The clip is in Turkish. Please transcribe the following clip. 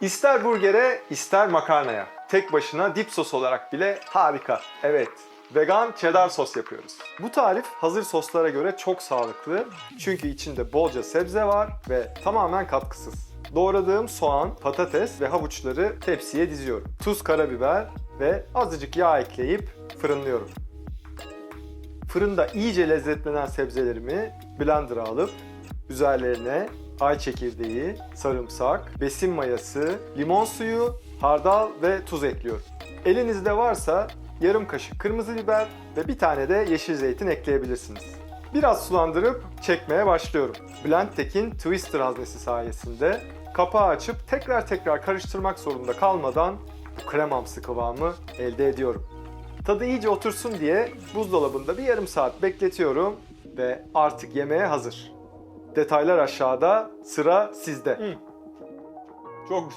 İster burgere, ister makarnaya. Tek başına dip sos olarak bile harika. Evet, vegan cheddar sos yapıyoruz. Bu tarif hazır soslara göre çok sağlıklı. Çünkü içinde bolca sebze var ve tamamen katkısız. Doğradığım soğan, patates ve havuçları tepsiye diziyorum. Tuz, karabiber ve azıcık yağ ekleyip fırınlıyorum. Fırında iyice lezzetlenen sebzelerimi blender'a alıp üzerlerine ay çekirdeği, sarımsak, besin mayası, limon suyu, hardal ve tuz ekliyorum. Elinizde varsa yarım kaşık kırmızı biber ve bir tane de yeşil zeytin ekleyebilirsiniz. Biraz sulandırıp çekmeye başlıyorum. Blendtek'in Twister haznesi sayesinde kapağı açıp tekrar tekrar karıştırmak zorunda kalmadan bu kremamsı kıvamı elde ediyorum. Tadı iyice otursun diye buzdolabında bir yarım saat bekletiyorum ve artık yemeğe hazır. Detaylar aşağıda, sıra sizde. Çok güzel.